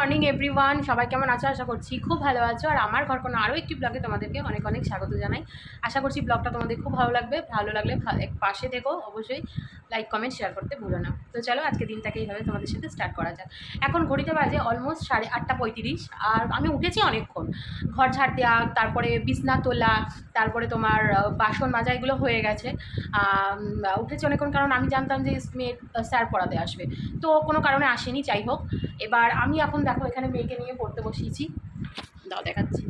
Morning, everyone. সবাই কেমন আছো? আশা করছি খুব ভালো আছো। আর আমার ঘর কোনো আরও একটি ব্লগে তোমাদেরকে অনেক অনেক স্বাগত জানাই। আশা করছি ব্লগটা তোমাদের খুব ভালো লাগবে। ভালো লাগলে এক পাশে থেকো। অবশ্যই লাইক কমেন্ট শেয়ার করতে ভুলো না। তো চলো আজকে দিনটাকে এইভাবে তোমাদের সাথে স্টার্ট করা যাক। এখন ঘড়িতে বাজে অলমোস্ট সাড়ে আটটা পঁয়ত্রিশ। আর আমি উঠেছি অনেকক্ষণ। ঘর ঝাড় দেওয়া, তারপরে বিছনা তোলা, তারপরে তোমার বাসন মাজা, এগুলো হয়ে গেছে। উঠেছি অনেকক্ষণ কারণ আমি জানতাম যে মেয়ে স্যার পড়াতে আসবে। তো কোনো কারণে আসেনি, যাই হোক। এবার আমি এখন দেখো, এখানে মেয়েকে নিয়ে পড়তে বসিয়েছি। দাও, দেখাচ্ছি।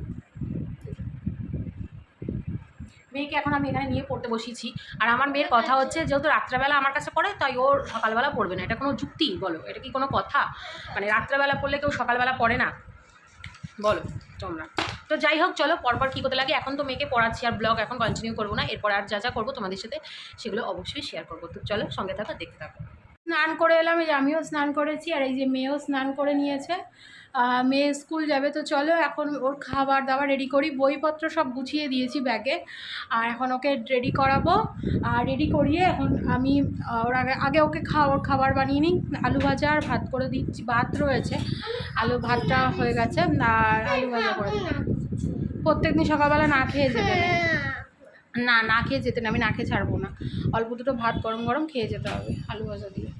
মেয়েকে এখন আমি এখানে নিয়ে পড়তে বসিয়েছি। আর আমার মেয়ের কথা হচ্ছে, যেহেতু রাত্রেবেলা আমার কাছে পড়ে, তাই ওর সকালবেলা পড়বে না। এটা কোনো যুক্তি, বলো। এটা কি কোনো কথা? মানে রাত্রেবেলা পড়লে কেউ সকালবেলা পড়ে না? বলো, তোমরা। তো যাই হোক, চলো, পরপর কী করতে লাগে? এখন তো মেয়েকে পড়াচ্ছি, আর ব্লগ এখন কন্টিনিউ করব না। এরপর আর যা যা করব তোমাদের সাথে, সেগুলো অবশ্যই শেয়ার করব। তো চলো, সঙ্গে থাকো, দেখতে থাকো। স্নান করে এলাম, এই যে আমিও স্নান করেছি আর এই যে মেয়েও স্নান করে নিয়েছে। মেয়ে স্কুল যাবে, তো চলো এখন ওর খাবার দাবার রেডি করি। বইপত্র সব গুছিয়ে দিয়েছি ব্যাগে আর এখন ওকে রেডি করাবো। আর রেডি করিয়ে এখন আমি ওর আগে আগে ওকে খা ওর খাবার বানিয়ে নিই। আলু ভাজা আর ভাত করে দিচ্ছি, ভাত রয়েছে। আলু ভাতটা হয়ে গেছে, আর আলু ভাজা করে প্রত্যেক দিন সকালবেলা না খেয়ে যেতে না না খেয়ে যেতে না, আমি না খেয়ে ছাড়বো না। অল্প দুটো ভাত গরম গরম খেয়ে যেতে হবে, আলু ভাজা দিয়ে।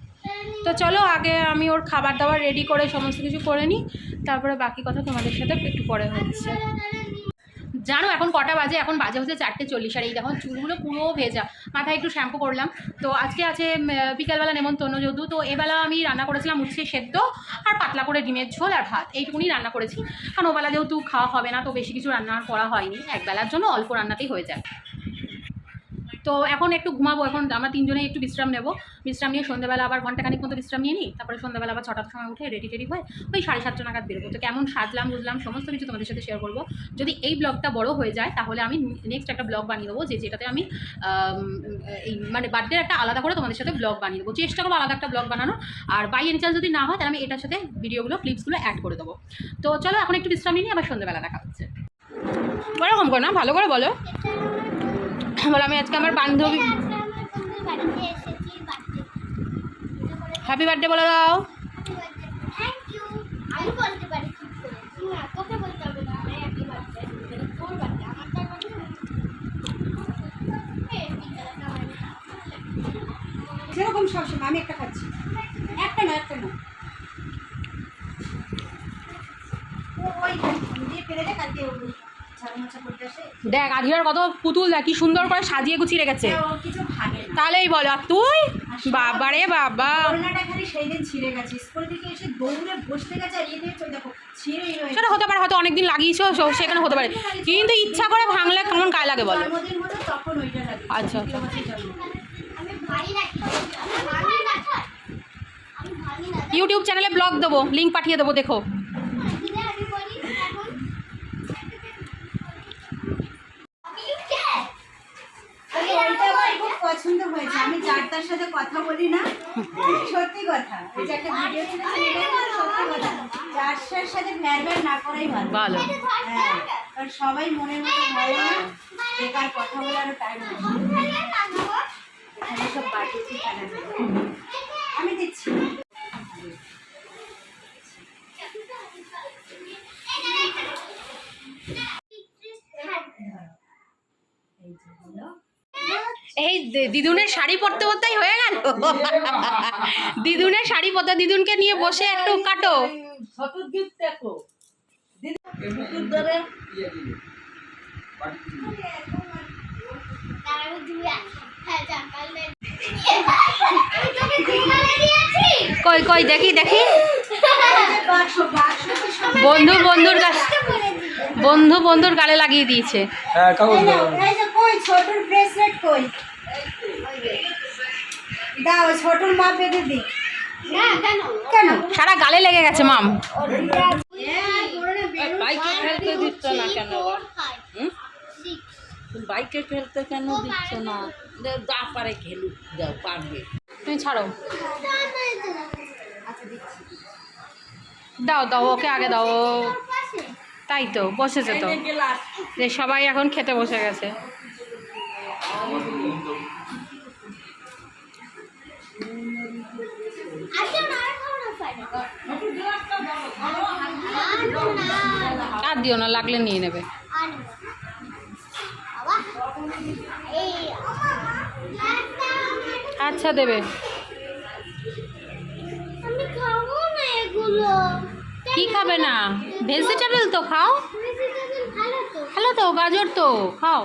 তো চলো, আগে আমি ওর খাবার দাবার রেডি করে সমস্ত কিছু করে নিই, তারপরে বাকি কথা তোমাদের সাথে একটু পরে হচ্ছে। জানো, এখন কটা বাজে? এখন বাজে হচ্ছে চারটে চল্লিশ, আর এই দেখো, চুলগুলো পুরো ভেজা। মাথায় একটু শ্যাম্পু করলাম। তো আজকে আছে বিকালবেলা নেমন্তন্ন যেহেতু তো এবেলা আমি রান্না করেছিলাম উচ্ছে সেদ্ধ আর পাতলা করে ডিমের ঝোল আর ভাত। এইটুকুনি রান্না করেছি। কারণ ওবেলা যেহেতু খাওয়া হবে না, তো বেশি কিছু রান্না করা হয়নি। একবেলার জন্য অল্প রান্নাতেই হয়ে যায়। তো এখন একটু ঘুমাবো এখন আমরা তিনজনে একটু বিশ্রাম নেব। বিশ্রাম নিয়ে সন্ধ্যাবেলা আবার ঘন্টাখানিক মতো বিশ্রাম নিয়ে নিই তারপরে সন্ধ্যাবেলা আবার ছটার সময় উঠে রেডি টেডি হয়ে ওই সাড়ে সাতটা নাগাদ বেরোবো। তো কেমন সাজলাম বুঝলাম সমস্ত কিছু তোমাদের সাথে শেয়ার করব। যদি এই ব্লগটা বড় হয়ে যায় তাহলে আমি নেক্সট একটা ব্লগ বানিয়ে দেবো যে যেটাতে আমি এই মানে বার্থডে একটা আলাদা করে তোমাদের সাথে ব্লগ বানিয়ে দেবো। চেষ্টা করব আলাদা একটা ব্লগ বানানো আর বাই এনি চান্স যদি না হয় তাহলে আমি এটার সাথে ভিডিওগুলো ক্লিপসগুলো অ্যাড করে দেবো। তো চলো এখন একটু বিশ্রাম নিয়ে নিই, আবার সন্ধ্যাবেলা দেখা হচ্ছে। ওরকম করে না ভালো করে বলো। বলো আমি আজকে আমার বান্ধবী হ্যাপি বার্থডে বলে দাও। সেরকম সবসময় আমি একটা খাচ্ছি। একটা না একটা না। ওই দিয়ে ফেলে দে কালকে দেখ আধিরার কত পুতুল দেখ কি সুন্দর করে সাজিয়ে গুছিয়ে রেখেছে। তাহলেই বলো আর তুই? বাবা রে বাবা। সেটা হতে পারে হয়তো অনেকদিন লাগিয়েছো সেখানে হতে পারে। কিন্তু ইচ্ছা করে ভাঙলে কেমন গায়ে লাগে বলো? আচ্ছা, আচ্ছা। ইউটিউব চ্যানেলে ব্লগ দেবো লিঙ্ক পাঠিয়ে দেবো দেখো আরে ওইটা আমার খুব পছন্দ হয়েছে। আমি যার তার সাথে কথা বলি না। সত্যি কথা। ওই যে একটা ভিডিও সত্যি কথা। সাথে ভ্যার ভ্যার না করাই ভালো। হ্যাঁ কারণ সবাই মনের মতো হয় না বেকার কথা বলারও টাইম নেই। সব বাটিতে আমি দিচ্ছি। এই দিদুনের শাড়ি পরতে পরতেই হয়ে গেল। দিদুনের শাড়ি পরতে দিদুনকে নিয়ে বসে একটু কাটো। কই কই দেখি দেখি। বন্ধু বন্ধুর কাছে বন্ধু বন্ধুর গালে লাগিয়ে দিয়েছে। হ্যাঁ কই ছোটর ব্রেসলেট কই? দাও ছোটর মা বেঁধে দি কেন? সারা গালে লেগে গেছে মাম। বাইকে ফেলতে দিচ্ছ না কেন? হুম? বাইকে ফেলতে কেন দিচ্ছ না? যা পারে খেলুক যাও পারবে। তুমি ছাড়ো। দাও দাও ওকে আগে দাও। ও- তাই তো বসেছে তো। যে সবাই এখন খেতে বসে গেছে। আর দিও না, লাগলে নিয়ে নেবে। আচ্ছা দেবে। কি খাবে না? ভেজিটেবল তো খাও। ভালো তো, গাজর তো, খাও।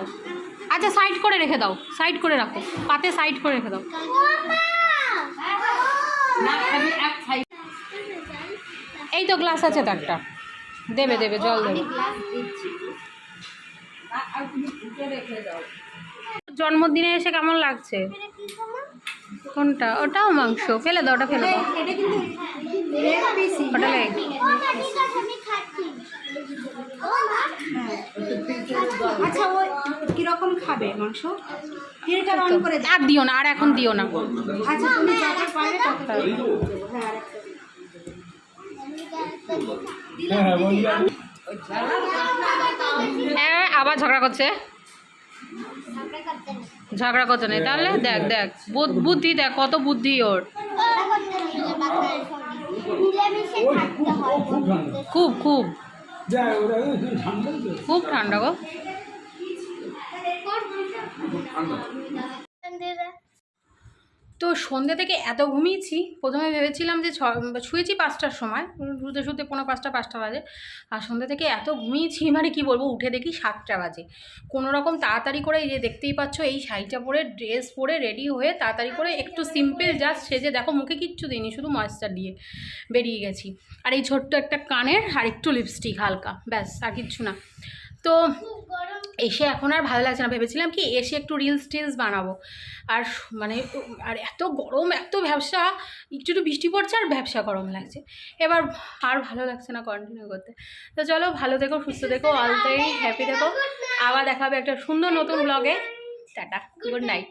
আচ্ছা সাইড করে রেখে দাও সাইড করে রাখো। পাতে সাইড করে রেখে দাও। এই তো গ্লাস আছে তো একটা। দেবে দেবে জল দেবে। না, আর তুমি ফুটে রেখে দাও জন্মদিনে এসে কেমন লাগছে? কোনটা? ওটাও মাংস। ফেলে দাও ওটা ফেলে দাও। লেগ ওটা leg। আমি খাচ্ছি আচ্ছা ও কীরকম খাবে মাংস? হিরেটা অন করে আর দিও না আর এখন দিও না। আচ্ছা তুমি যত হ্যাঁ হ্যাঁ আবার ঝগড়া করছে। ঝগড়া করছে না তাহলে দেখ দেখ। বুদ্ধি দেখ কত বুদ্ধি ওর। হয় খুব খুব খুব ঠান্ডা গো। তো সন্ধ্যে থেকে এত ঘুমিয়েছি, প্রথমে ভেবেছিলাম যে শুয়েছি পাঁচটার সময়, শুতে শুতে পনেরো পাঁচটা পাঁচটা বাজে। আর সন্ধ্যে থেকে এত ঘুমিয়েছি মানে কি বলব, উঠে দেখি সাতটা বাজে। কোনো রকম তাড়াতাড়ি করে এই যে দেখতেই পাচ্ছ, এই শাড়িটা পরে, ড্রেস পরে রেডি হয়ে তাড়াতাড়ি করে একটু সিম্পল জাস্ট সেজে, দেখো মুখে কিচ্ছু দিইনি, শুধু ময়েশ্চার দিয়ে বেরিয়ে গেছি। আর এই ছোট্ট একটা কানের, আর একটু লিপস্টিক হালকা, ব্যাস, আর কিচ্ছু না। তো এসে এখন আর ভালো লাগছে না। ভেবেছিলাম কি এসে একটু রিলস টিলস বানাবো। আর মানে আর এত গরম, এত ব্যবসা একটু একটু বৃষ্টি পড়ছে আর ব্যবসা গরম লাগছে। এবার আর ভালো লাগছে না কন্টিনিউ করতে। তো চলো, ভালো দেখো সুস্থ দেখো অল হ্যাপি দেখো আবার দেখাবে একটা সুন্দর নতুন ব্লগে টাটা গুড নাইট